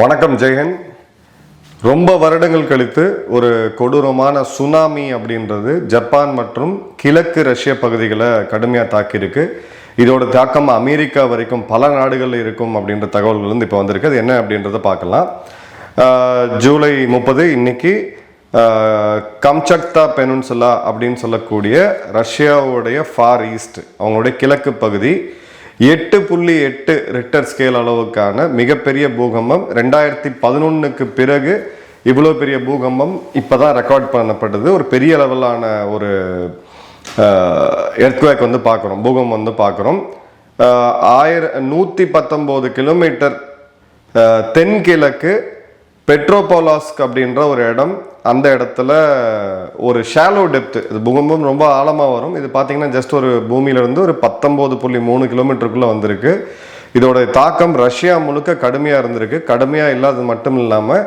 வணக்கம் ஜெயன் ரொம்ப வருடங்கள் கழித்து ஒரு கொடூரமான சுனாமி அப்படின்றது ஜப்பான் மற்றும் கிழக்கு ரஷ்ய பகுதிகளை கடுமையாக தாக்கியிருக்கு. இதோட தாக்கம் அமெரிக்கா வரைக்கும் பல நாடுகளில் இருக்கும் அப்படின்ற தகவல்கள் வந்து இப்போ வந்திருக்கு. அது என்ன அப்படின்றத பார்க்கலாம். ஜூலை முப்பது இன்னைக்கு கம்சக்தா பெனுன்சுலா அப்படின்னு சொல்லக்கூடிய ரஷ்யாவுடைய ஃபார் ஈஸ்ட் அவங்களுடைய கிழக்கு பகுதி எட்டு புள்ளி எட்டு ரிக்டர் ஸ்கேல் அளவுக்கான மிகப்பெரிய பூகம்பம் ரெண்டாயிரத்தி பதினொன்றுக்கு பிறகு இவ்வளோ பெரிய பூகம்பம் இப்போ தான் ரெக்கார்ட் பண்ணப்பட்டது. ஒரு பெரிய லெவலான ஒரு எர்த்குவேக் வந்து பார்க்குறோம். பூகம்பம் வந்து பார்க்குறோம். ஆயிர நூற்றி பத்தொம்போது கிலோமீட்டர் தென்கிழக்கு பெட்ரோபோலாஸ்க் அப்படின்ற ஒரு இடம். அந்த இடத்துல ஒரு ஷாலோ டெப்த் இது பூகம்பம் ரொம்ப ஆழமாக வரும். இது பார்த்தீங்கன்னா ஜஸ்ட் ஒரு பூமியிலேருந்து ஒரு பத்தொம்போது புள்ளி மூணு கிலோமீட்டருக்குள்ளே வந்திருக்கு. இதோட தாக்கம் ரஷ்யா முழுக்க கடுமையாக இருந்திருக்கு. கடுமையாக இல்லாதது மட்டும் இல்லாமல்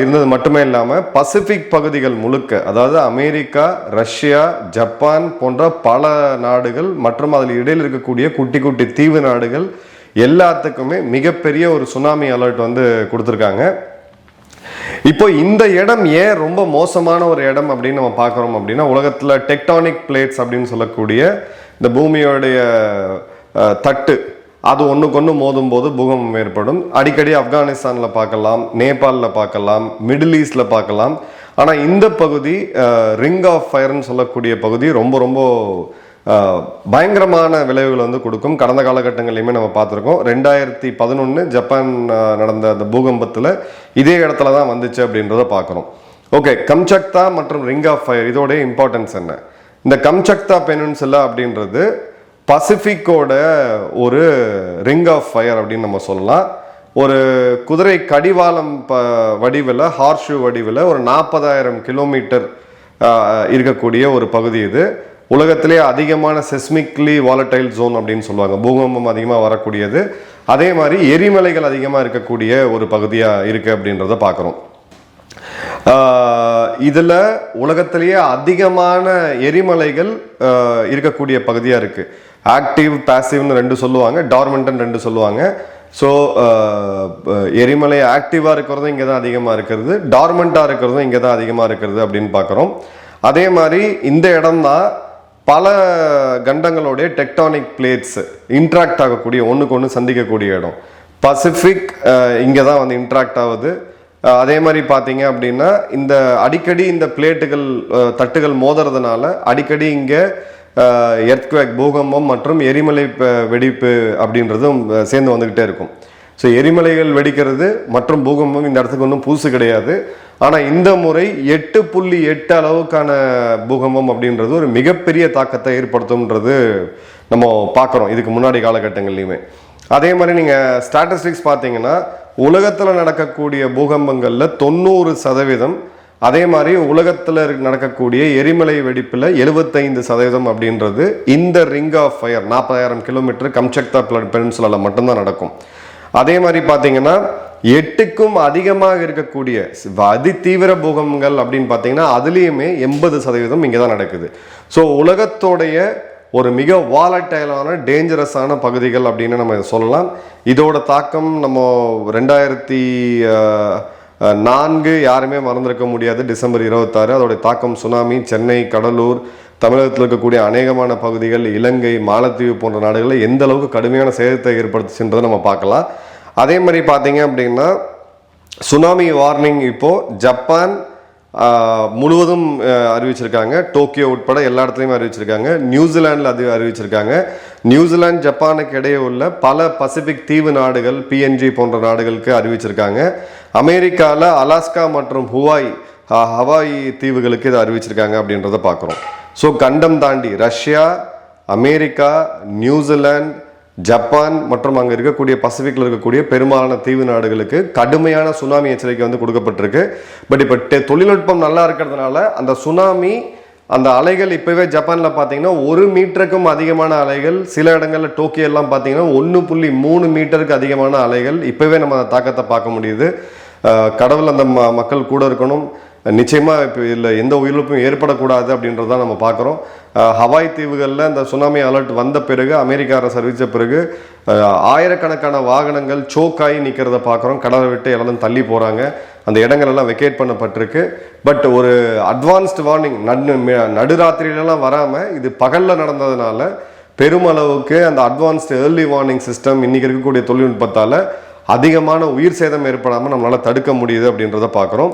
இருந்தது மட்டுமே இல்லாமல் பசிபிக் பகுதிகள் முழுக்க அதாவது அமெரிக்கா ரஷ்யா ஜப்பான் போன்ற பல நாடுகள் மற்றும் அதில் இடையில் இருக்கக்கூடிய குட்டி குட்டி தீவு நாடுகள் எல்லாத்துக்குமே மிகப்பெரிய ஒரு சுனாமி அலர்ட் வந்து கொடுத்துருக்காங்க. இப்போ இந்த இடம் ஏன் ரொம்ப மோசமான ஒரு இடம் அப்படின்னு நம்ம பார்க்குறோம் அப்படின்னா உலகத்தில் டெக்டானிக் பிளேட்ஸ் அப்படின்னு சொல்லக்கூடிய இந்த பூமியோடைய தட்டு அது ஒன்றுக்கு ஒன்று மோதும் போது பூகம்பம் ஏற்படும். அடிக்கடி ஆப்கானிஸ்தானில் பார்க்கலாம் நேபாளில் பார்க்கலாம் மிடில் ஈஸ்டில் பார்க்கலாம். ஆனால் இந்த பகுதி ரிங் ஆஃப் ஃபயர்னு சொல்லக்கூடிய பகுதி ரொம்ப ரொம்ப பயங்கரமான விளைவுகளை வந்து கொடுக்கும். கடந்த காலகட்டங்களையுமே நம்ம பார்த்துருக்கோம். ரெண்டாயிரத்தி பதினொன்று ஜப்பான் நடந்த அந்த பூகம்பத்தில் இதே இடத்துல தான் வந்துச்சு அப்படின்றத பார்க்குறோம். ஓகே கம்சக்தா மற்றும் ரிங் ஆஃப் ஃபயர் இதோடைய இம்பார்ட்டன்ஸ் என்ன? இந்த கம்சக்தா பெனுன்சுலா அப்படின்றது பசிஃபிக்கோட ஒரு ரிங் ஆஃப் ஃபயர் அப்படின்னு நம்ம சொல்லலாம். ஒரு குதிரை கடிவாளம் ப வடிவில் ஹார்ஷூ வடிவில் ஒரு நாற்பதாயிரம் கிலோமீட்டர் இருக்கக்கூடிய ஒரு பகுதி இது. உலகத்திலே அதிகமான செஸ்மிக்லி வாலடைல் ஜோன் அப்படின்னு சொல்லுவாங்க. பூகம்பம் அதிகமாக வரக்கூடியது. அதே மாதிரி எரிமலைகள் அதிகமாக இருக்கக்கூடிய ஒரு பகுதியாக இருக்குது அப்படின்றத பார்க்குறோம். இதில் உலகத்திலேயே அதிகமான எரிமலைகள் இருக்கக்கூடிய பகுதியாக இருக்குது ஆக்டிவ் பேசிவ்னு ரெண்டு சொல்லுவாங்க. டார்மெண்டன் ரெண்டு சொல்லுவாங்க. ஸோ எரிமலை ஆக்டிவாக இருக்கிறதும் இங்கே தான் அதிகமாக இருக்கிறது. டார்மெண்ட்டாக இருக்கிறதும் இங்கே தான் அதிகமாக இருக்கிறது அப்படின்னு பார்க்குறோம். அதே மாதிரி இந்த இடம்தான் பல கண்டங்களுடைய டெக்டானிக் பிளேட்ஸ் இன்ட்ராக்ட் ஆகக்கூடிய ஒன்றுக்கு ஒன்று சந்திக்கக்கூடிய இடம். பசிஃபிக் இங்கே தான் வந்து இன்ட்ராக்ட் ஆகுது. அதே மாதிரி பார்த்தீங்க அப்படின்னா இந்த அடிக்கடி இந்த பிளேட்டுகள் தட்டுகள் மோதுறதுனால அடிக்கடி இங்கே எர்த்குவேக் பூகம்பம் மற்றும் எரிமலை வெடிப்பு அப்படின்றதும் சேர்ந்து வந்துக்கிட்டே இருக்கும். ஸோ எரிமலைகள் வெடிக்கிறது மற்றும் பூகம்பம் இந்த இடத்துக்கு ஒன்றும் புதுசு கிடையாது. ஆனால் இந்த முறை எட்டு புள்ளி எட்டு அளவுக்கான பூகம்பம் அப்படின்றது ஒரு மிகப்பெரிய தாக்கத்தை ஏற்படுத்தும்ன்றது நம்ம பார்க்குறோம் இதுக்கு முன்னாடி காலகட்டங்கள்லையுமே. அதே மாதிரி நீங்கள் ஸ்டாட்டிஸ்டிக்ஸ் பார்த்தீங்கன்னா உலகத்தில் நடக்கக்கூடிய பூகம்பங்களில் தொண்ணூறு சதவீதம் அதே மாதிரி உலகத்தில் நடக்கக்கூடிய எரிமலை வெடிப்பில் எழுபத்தைந்து சதவீதம் அப்படின்றது இந்த ரிங் ஆஃப் ஃபயர் நாற்பதாயிரம் கிலோமீட்டர் கம்சக்தா பெனின்சுலாவில் மட்டும்தான் நடக்கும். அதே மாதிரி பார்த்தீங்கன்னா எட்டுக்கும் அதிகமாக இருக்கக்கூடிய அதி தீவிர பூகம்பங்கள் அப்படின்னு பார்த்தீங்கன்னா அதுலேயுமே எண்பது சதவீதம் இங்கே தான் நடக்குது. ஸோ உலகத்தோடைய ஒரு மிக வாலட்டைலான டேஞ்சரஸான பகுதிகள் அப்படின்னு நம்ம இதை சொல்லலாம். இதோட தாக்கம் நம்ம ரெண்டாயிரத்தி நான்கு யாருமே மறந்திருக்க முடியாது. டிசம்பர் இருபத்தாறு அதோடைய தாக்கம் சுனாமி சென்னை கடலூர் தமிழகத்தில் இருக்கக்கூடிய அநேகமான பகுதிகள் இலங்கை மாலத்தீவு போன்ற நாடுகளில் எந்த அளவுக்கு கடுமையான சேதத்தை ஏற்படுத்துச்சுன்றதை நம்ம பார்க்கலாம். அதே மாதிரி பார்த்தீங்க அப்படின்னா சுனாமி வார்னிங் இப்போது ஜப்பான் முழுவதும் அறிவிச்சிருக்காங்க. டோக்கியோ உட்பட எல்லா இடத்துலையும் அறிவிச்சிருக்காங்க. நியூசிலாண்டில் அது அறிவிச்சிருக்காங்க. நியூசிலாந்து ஜப்பானுக்கு இடையே உள்ள பல பசிபிக் தீவு நாடுகள் பிஎன்ஜி போன்ற நாடுகளுக்கு அறிவிச்சிருக்காங்க. அமெரிக்காவில் அலாஸ்கா மற்றும் ஹுவாய் ஹவாய் தீவுகளுக்கு இதை அறிவிச்சிருக்காங்க அப்படின்றத பார்க்குறோம். ஸோ கண்டம் தாண்டி ரஷ்யா அமெரிக்கா நியூசிலாந்து ஜப்பான் மற்றும் அங்கே இருக்கக்கூடிய பசிபிக்கில் இருக்கக்கூடிய பெரும்பாலான தீவு நாடுகளுக்கு கடுமையான சுனாமி எச்சரிக்கை வந்து கொடுக்கப்பட்டிருக்கு. பட் இப்போ டெ- தொழில்நுட்பம் நல்லா இருக்கிறதுனால அந்த சுனாமி அந்த அலைகள் இப்போவே ஜப்பானில் பார்த்தீங்கன்னா ஒரு மீட்டருக்கும் அதிகமான அலைகள் சில இடங்களில் டோக்கியோ எல்லாம் பார்த்தீங்கன்னா ஒன்று புள்ளி மூணு மீட்டருக்கு அதிகமான அலைகள் இப்போவே நம்ம அந்த தாக்கத்தை பார்க்க முடியுது. கடவுள் அந்த ம மக்கள் கூட இருக்கணும். நிச்சயமாக இப்போ இதில் எந்த உயிரிழப்பும் ஏற்படக்கூடாது அப்படின்றத நம்ம பார்க்குறோம். ஹவாய் தீவுகளில் இந்த சுனாமி அலர்ட் வந்த பிறகு அமெரிக்க அரசு அறிவித்த பிறகு ஆயிரக்கணக்கான வாகனங்கள் சோக்காகி நிற்கிறத பார்க்குறோம். கடலை விட்டு எல்லாரும் தள்ளி போகிறாங்க அந்த இடங்கள் எல்லாம் வெக்கேட் பண்ணப்பட்டிருக்கு. பட் ஒரு அட்வான்ஸ்டு வார்னிங் நடு நடுராத்திரியிலலாம் வராமல் இது பகலில் நடந்ததுனால பெருமளவுக்கு அந்த அட்வான்ஸ்டு ஏர்லி வார்னிங் சிஸ்டம் இன்றைக்கி இருக்கக்கூடிய தொழில்நுட்பத்தால் அதிகமான உயிர் சேதம் ஏற்படாமல் நம்மளால் தடுக்க முடியுது அப்படின்றத பார்க்குறோம்.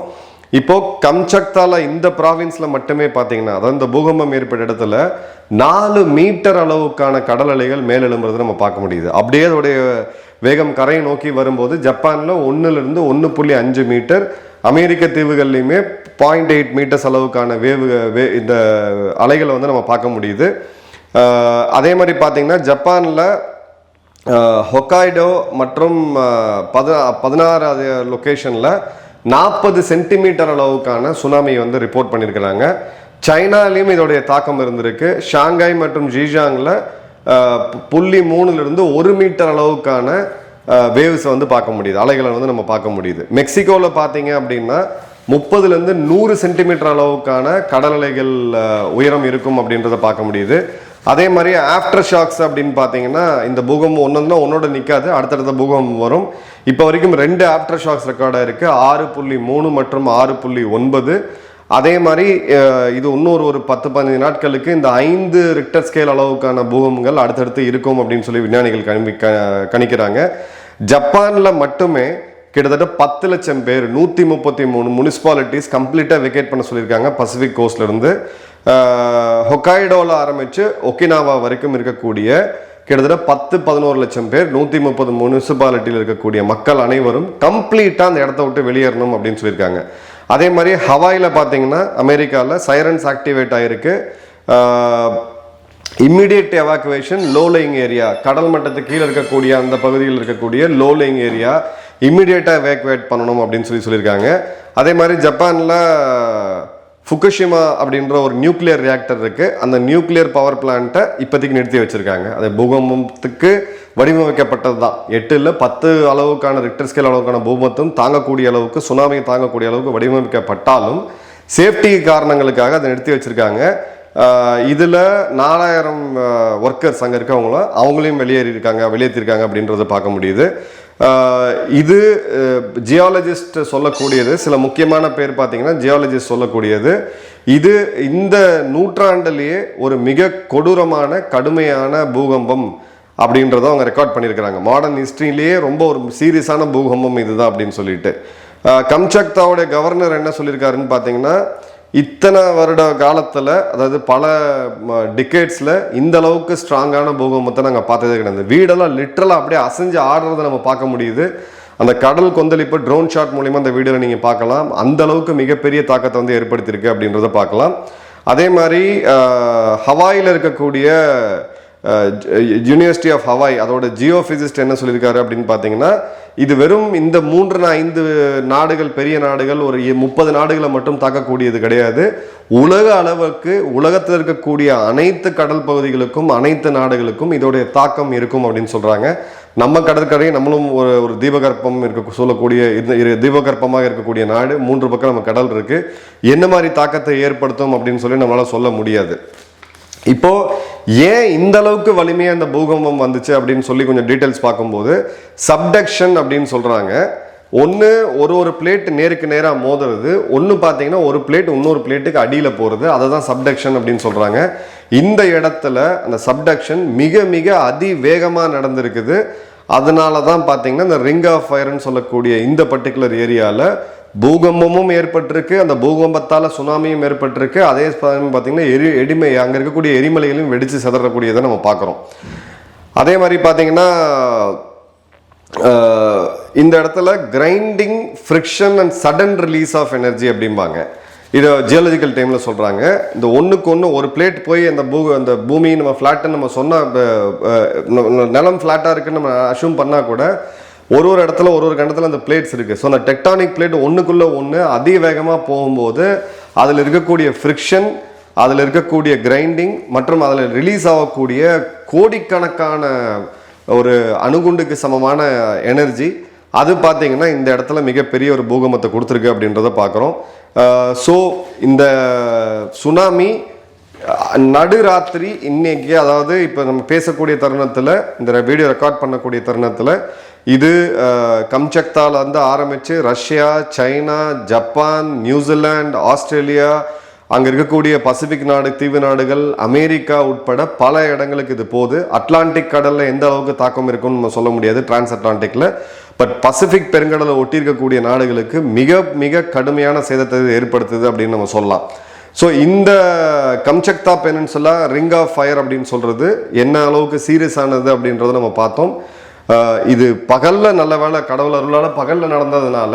இப்போ கம்சக்தால இந்த ப்ராவின்ஸ்ல மட்டுமே பார்த்தீங்கன்னா அதாவது இந்த பூகம்பம் ஏற்பட்ட இடத்துல நாலு மீட்டர் அளவுக்கான கடல் அலைகள் மேலெழும்புறது நம்ம பார்க்க முடியுது. அப்படியே அதோடைய வேகம் கரையை நோக்கி வரும்போது ஜப்பான்ல ஒண்ணுல இருந்து ஒன்று புள்ளி அஞ்சு மீட்டர் அமெரிக்க தீவுகள்லையுமே பாயிண்ட் எயிட் மீட்டர்ஸ் அளவுக்கான வேவு வே இந்த அலைகளை வந்து நம்ம பார்க்க முடியுது. அதே மாதிரி பார்த்தீங்கன்னா ஜப்பானில் ஹொக்காய்டோ மற்றும் பத பதினாறாவது லொக்கேஷனில் நாற்பது சென்டிமீட்டர் அளவுக்கான சுனாமி வந்து ரிப்போர்ட் பண்ணியிருக்கிறாங்க. சைனாலையும் இதோடைய தாக்கம் இருந்திருக்கு. ஷாங்காய் மற்றும் ஜீஜாங்கில் புள்ளி மூணுலேருந்து ஒரு மீட்டர் அளவுக்கான வேவ்ஸை வந்து பார்க்க முடியுது. அலைகளை வந்து நம்ம பார்க்க முடியுது. மெக்சிகோவில் பார்த்தீங்க அப்படின்னா முப்பதுலேருந்து நூறு சென்டிமீட்டர் அளவுக்கான கடல் அலைகள் உயரம் இருக்கும் அப்படின்றத பார்க்க முடியுது. அதே மாதிரி ஆஃப்டர் ஷாக்ஸ் அப்படின்னு பார்த்தீங்கன்னா இந்த பூகம்பம் ஒன்று ஒன்னோட நிற்காது அடுத்தடுத்த பூகம்பம் வரும். இப்போ வரைக்கும் ரெண்டு ஆஃப்டர் ஷாக்ஸ் ரெக்கார்டாக இருக்குது ஆறு புள்ளி மூணு மற்றும் ஆறு புள்ளி ஒன்பது. அதே மாதிரி இது இன்னொரு ஒரு பத்து பதினஞ்சு நாட்களுக்கு இந்த ஐந்து ரிக்டர் ஸ்கேல் அளவுக்கான பூகம்பங்கள் அடுத்தடுத்து இருக்கும் அப்படின்னு சொல்லி விஞ்ஞானிகள் கணி க- கணிக்கிறாங்க. ஜப்பானில் மட்டுமே கிட்டத்தட்ட பத்து லட்சம் பேர் நூற்றி முப்பத்தி மூணு முனிசிபாலிட்டிஸ் கம்ப்ளீட்டாக வெக்கேட் பண்ண சொல்லியிருக்காங்க பசிபிக் கோஸ்ட்லேருந்து ஹொக்காய்டோவில் ஆரம்பித்து ஒக்கினாவா வரைக்கும் இருக்கக்கூடிய கிட்டத்தட்ட பத்து பதினோரு லட்சம் பேர் நூற்றி முப்பது முனிசிபாலிட்டியில் இருக்கக்கூடிய மக்கள் அனைவரும் கம்ப்ளீட்டாக அந்த இடத்த விட்டு வெளியேறணும் அப்படின்னு சொல்லியிருக்காங்க. அதே மாதிரி ஹவாயில் பார்த்தீங்கன்னா அமெரிக்காவில் சைரன்ஸ் ஆக்டிவேட் ஆகிருக்கு இம்மிடியேட் எவாக்குவேஷன் லோ ஏரியா கடல் மட்டத்துக்கு கீழே இருக்கக்கூடிய அந்த பகுதியில் இருக்கக்கூடிய லோ ஏரியா இம்மிடியேட்டாக எவாக்குவேட் பண்ணணும் அப்படின்னு சொல்லி சொல்லியிருக்காங்க. அதே மாதிரி ஜப்பானில் ஃபுகுஷிமா அப்படின்ற ஒரு நியூக்ளியர் ரியாக்டர் இருக்குது அந்த நியூக்ளியர் பவர் பிளான்ட்டை இப்போதைக்கு நிறுத்தி வச்சுருக்காங்க. அது பூகம்பத்துக்கு வடிவமைக்கப்பட்டது தான் எட்டு இல்லை பத்து அளவுக்கான ரிக்டர் ஸ்கேல் அளவுக்கான பூகம்பத்தும் தாங்கக்கூடிய அளவுக்கு சுனாமியை தாங்கக்கூடிய அளவுக்கு வடிவமைக்கப்பட்டாலும் சேஃப்டி காரணங்களுக்காக அதை நிறுத்தி வச்சுருக்காங்க. இதில் நாலாயிரம் ஒர்க்கர்ஸ் அங்கே இருக்கவங்களும் அவங்களையும் வெளியேறி இருக்காங்க வெளியேற்றிருக்காங்க அப்படின்றத பார்க்க முடியுது. இது ஜியாலஜிஸ்ட் சொல்லக்கூடியது. சில முக்கியமான பேர் பார்த்தீங்கன்னா ஜியாலஜிஸ்ட் சொல்லக்கூடியது. இது இந்த நூற்றாண்டிலேயே ஒரு மிக கொடூரமான கடுமையான பூகம்பம் அப்படின்றத அவங்க ரெக்கார்ட் பண்ணியிருக்கிறாங்க. மாடர்ன் ஹிஸ்ட்ரியிலேயே ரொம்ப ஒரு சீரியஸான பூகம்பம் இதுதான் அப்படின்னு சொல்லிட்டு. கம்சக்தாவுடைய கவர்னர் என்ன சொல்லியிருக்காருன்னு பார்த்தீங்கன்னா இத்தனை வருட காலத்தில் அதாவது பல டிக்கேட்ஸில் இந்த அளவுக்கு ஸ்ட்ராங்கான பூகம்பத்தை நாங்கள் பார்த்ததே கிடையாது. வீடெல்லாம் லிட்ரலாக அப்படியே அசைஞ்சு ஆடுறதை நம்ம பார்க்க முடியுது. அந்த கடல் கொந்தளிப்பு ட்ரோன் ஷாட் மூலிமா அந்த வீடியோவில் நீங்கள் பார்க்கலாம். அந்த அளவுக்கு மிகப்பெரிய தாக்கத்தை வந்து ஏற்படுத்தியிருக்கு அப்படின்றத பார்க்கலாம். அதே மாதிரி ஹவாயில் இருக்கக்கூடிய யூனிவர்சிட்டி ஆஃப் ஹவாய் அதோட ஜியோஃபிசிஸ்ட் என்ன சொல்லியிருக்காரு அப்படின்னு பார்த்தீங்கன்னா இது வெறும் இந்த மூன்று ஐந்து நாடுகள் பெரிய நாடுகள் ஒரு முப்பது நாடுகளை மட்டும் தாக்கக்கூடியது கிடையாது. உலக அளவுக்கு உலகத்தில் இருக்கக்கூடிய அனைத்து கடல் பகுதிகளுக்கும் அனைத்து நாடுகளுக்கும் இதோடைய தாக்கம் இருக்கும் அப்படின்னு சொல்கிறாங்க நம்ம கடற்கரை நம்மளும் ஒரு ஒரு தீபகற்பம் இருக்க சொல்லக்கூடிய இந்த இரு- தீபகற்பமாக இருக்கக்கூடிய நாடு மூன்று பக்கம் நம்ம கடல் இருக்குது என்ன மாதிரி தாக்கத்தை ஏற்படுத்தும் அப்படின்னு சொல்லி நம்மளால் சொல்ல முடியாது. இப்போது ஏன் இந்த அளவுக்கு வலிமையாக இந்த பூகம்பம் வந்துச்சு அப்படின்னு சொல்லி கொஞ்சம் டீட்டெயில்ஸ் பார்க்கும்போது சப்டக்ஷன் அப்படின்னு சொல்கிறாங்க ஒன்று ஒரு ஒரு பிளேட் நேருக்கு நேராக மோதுறது. ஒன்று பார்த்தீங்கன்னா ஒரு பிளேட் இன்னொரு பிளேட்டுக்கு அடியில் போகிறது அதை தான் சப்டக்ஷன் அப்படின்னு சொல்கிறாங்க இந்த இடத்துல அந்த சப்டக்ஷன் மிக மிக அதிவேகமாக நடந்திருக்குது. அதனால தான் பார்த்தீங்கன்னா இந்த ரிங் ஆஃப் ஃபயர்னு சொல்லக்கூடிய இந்த பர்டிகுலர் ஏரியாவில் பூகம்பமும் ஏற்பட்டிருக்கு. அந்த பூகம்பத்தால் சுனாமியும் ஏற்பட்டிருக்கு. அதே சமயம் பார்த்தீங்கன்னா எரி எடிமை அங்கே இருக்கக்கூடிய எரிமலைகளையும் வெடித்து சிதறக்கூடியதை நம்ம பார்க்குறோம். அதே மாதிரி பார்த்தீங்கன்னா இந்த இடத்துல grinding friction and sudden release of energy அப்படிம்பாங்க. இதை ஜியாலஜிக்கல் டைமில் சொல்கிறாங்க இந்த ஒன்றுக்கு ஒன்று ஒரு பிளேட் போய் அந்த பூ அந்த பூமி நம்ம ஃப்ளாட்டுன்னு நம்ம சொன்னால் நிலம் ஃப்ளாட்டாக இருக்குன்னு நம்ம அஷ்யூம் பண்ணால் கூட ஒரு ஒரு இடத்துல ஒரு ஒரு கண்டத்தில் அந்த பிளேட்ஸ் இருக்குது ஸோ அந்த டெக்டானிக் பிளேட் ஒன்றுக்குள்ளே ஒன்று அதிக வேகமாக போகும்போது அதில் இருக்கக்கூடிய ஃப்ரிக்ஷன் அதில் இருக்கக்கூடிய கிரைண்டிங் மற்றும் அதில் ரிலீஸ் ஆகக்கூடிய கோடிக்கணக்கான ஒரு அணுகுண்டுக்கு சமமான எனர்ஜி அது பார்த்தீங்கன்னா இந்த இடத்துல மிகப்பெரிய ஒரு பூகம்பத்தை கொடுத்துருக்கு அப்படின்றத பார்க்குறோம் ஸோ இந்த சுனாமி நடுராத்திரி இன்னைக்கு அதாவது இப்போ நம்ம பேசக்கூடிய தருணத்தில் இந்த வீடியோ ரெக்கார்ட் பண்ணக்கூடிய தருணத்தில் இது அஹ், கம்சக்தால இருந்து ஆரம்பித்து Russia China Japan New Zealand Australia அங்கே இருக்கக்கூடிய பசிபிக் நாடு தீவு நாடுகள் அமெரிக்கா உட்பட பல இடங்களுக்கு இது போகுது. அட்லாண்டிக் கடலில் எந்த அளவுக்கு தாக்கம் இருக்கும்னு நம்ம சொல்ல முடியாது டிரான்ஸ் அட்லாண்டிக்கில் பட் பசிபிக் பெருங்கடலை ஒட்டியிருக்கக்கூடிய நாடுகளுக்கு மிக மிக கடுமையான சேதத்தை ஏற்படுத்துது அப்படின்னு நம்ம சொல்லலாம். ஸோ இந்த Kamchatka peninsula ring of fire அப்படின்னு சொல்கிறது என்ன அளவுக்கு சீரியஸ் ஆனது அப்படின்றத நம்ம பார்த்தோம். இது பகலில் நல்ல வேளை கடவுள் அருளால் பகலில் நடந்ததுனால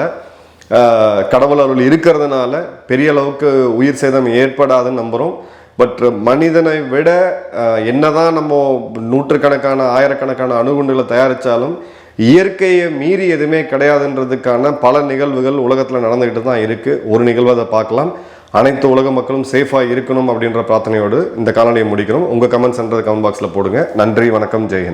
கடவுள் அருள் இருக்கிறதுனால பெரிய அளவுக்கு உயிர் சேதம் ஏற்படாதுன்னு நம்புகிறோம் பட் மனிதனை விட என்னதான் நம்ம நூற்றுக்கணக்கான ஆயிரக்கணக்கான அணுகுண்டுகளை தயாரித்தாலும் இயற்கையை மீறி எதுவுமே கிடையாதுன்றதுக்கான பல நிகழ்வுகள் உலகத்தில் நடந்துக்கிட்டு தான் இருக்குது ஒரு நிகழ்வை அதை பார்க்கலாம். அனைத்து உலக மக்களும் சேஃபாக இருக்கணும் அப்படின்ற பிரார்த்தனையோடு இந்த காலனியை முடிக்கிறோம். உங்கள் கமெண்ட்ஸ்ன்றது கமெண்ட் பாக்ஸில் போடுங்க. நன்றி வணக்கம் ஜெய்ஹிந்த்